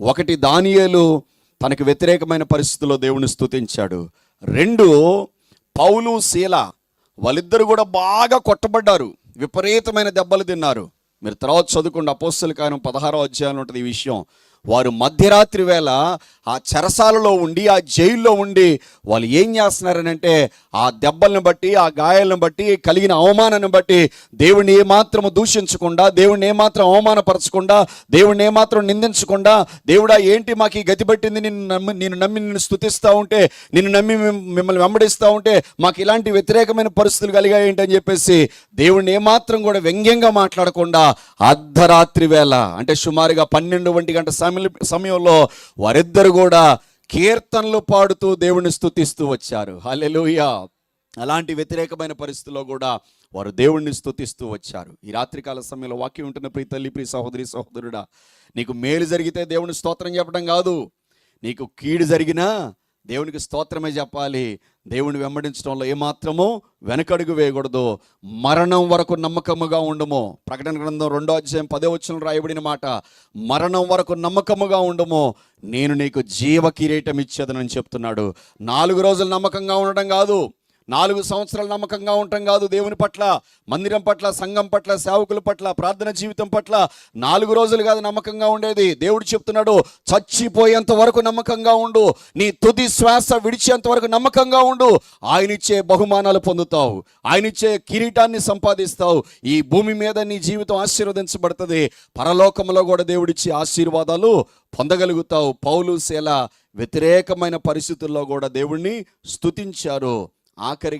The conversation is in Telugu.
ఒకటి దానియేలు తనకు వ్యతిరేకమైన పరిస్థితుల్లో దేవుని స్థుతించాడు రెండు పౌలు శీల వాళ్ళిద్దరు కూడా బాగా కొట్టబడ్డారు. విపరీతమైన దెబ్బలు తిన్నారు. మీరు తర్వాత చదువుకోండి అపోస్తుల కాలం పదహారో అధ్యాయంలో ఉంటుంది ఈ విషయం. వారు మధ్యరాత్రి వేళ ఆ చెరసాలలో ఉండి ఆ జైల్లో ఉండి వాళ్ళు ఏం చేస్తున్నారనంటే ఆ దెబ్బలను బట్టి ఆ గాయాలను బట్టి కలిగిన అవమానాన్ని బట్టి దేవుణ్ణి ఏమాత్రం దూషించకుండా దేవుణ్ణి ఏమాత్రం అవమానపరచకుండా దేవుణ్ణి ఏమాత్రం నిందించకుండా దేవుడా ఏంటి మాకు ఈ గతి పట్టింది? నిన్ను నమ్మి నేను నమ్మి నిన్ను స్థుతిస్తూ ఉంటే నిన్ను నమ్మి మిమ్మల్ని వెంబడిస్తూ ఉంటే మాకు ఇలాంటి వ్యతిరేకమైన పరిస్థితులు కలిగాయి ఏంటని చెప్పేసి దేవుణ్ణి ఏమాత్రం కూడా వ్యంగ్యంగా మాట్లాడకుండా అర్ధరాత్రి వేళ అంటే సుమారుగా పన్నెండు ఒంటి గంట సమయం సమయంలో వారిద్దరు కూడా కీర్తనలు పాడుతూ దేవుని స్థుతిస్తూ వచ్చారు. హలెలుయా అలాంటి వ్యతిరేకమైన పరిస్థితుల్లో కూడా వారు దేవుణ్ణి స్థుతిస్తూ వచ్చారు. ఈ రాత్రికాల సమయంలో వాక్యం ఉంటున్న ప్రియ తల్లి ప్రియ సహోదరి సహోదరుడా నీకు మేలు జరిగితే దేవుని స్తోత్రం చెప్పడం కాదు. నీకు కీడు జరిగినా దేవునికి స్తోత్రమే చెప్పాలి. దేవుని వెంబడించడంలో ఏమాత్రమో వెనకడుగు వేయకూడదు. మరణం వరకు నమ్మకముగా ఉండము. ప్రకటన గ్రంథం రెండో అధ్యాయం పదే వచ్చిన రాయబడిన మాట మరణం వరకు నమ్మకముగా ఉండము. నేను నీకు జీవ కిరీటం ఇచ్చేదనని చెప్తున్నాడు. నాలుగు రోజులు నమ్మకంగా ఉండడం కాదు. నాలుగు సంవత్సరాలు నమ్మకంగా ఉండటం కాదు దేవుని పట్ల మందిరం పట్ల సంఘం పట్ల సేవకుల పట్ల ప్రార్థన జీవితం పట్ల. నాలుగు రోజులు కాదు నమ్మకంగా ఉండేది. దేవుడు చెప్తున్నాడు చచ్చిపోయేంత వరకు నమ్మకంగా ఉండు. నీ తుది శ్వాస విడిచేంత వరకు నమ్మకంగా ఉండు. ఆయన ఇచ్చే బహుమానాలు పొందుతావు. ఆయన ఇచ్చే కిరీటాన్ని సంపాదిస్తావు. ఈ భూమి మీద నీ జీవితం ఆశీర్వదించబడుతుంది. పరలోకంలో కూడా దేవుడిచ్చే ఆశీర్వాదాలు పొందగలుగుతావు. పౌలు శేల వ్యతిరేకమైన పరిస్థితుల్లో కూడా దేవుణ్ణి స్తుతించారు. ఆఖరిగా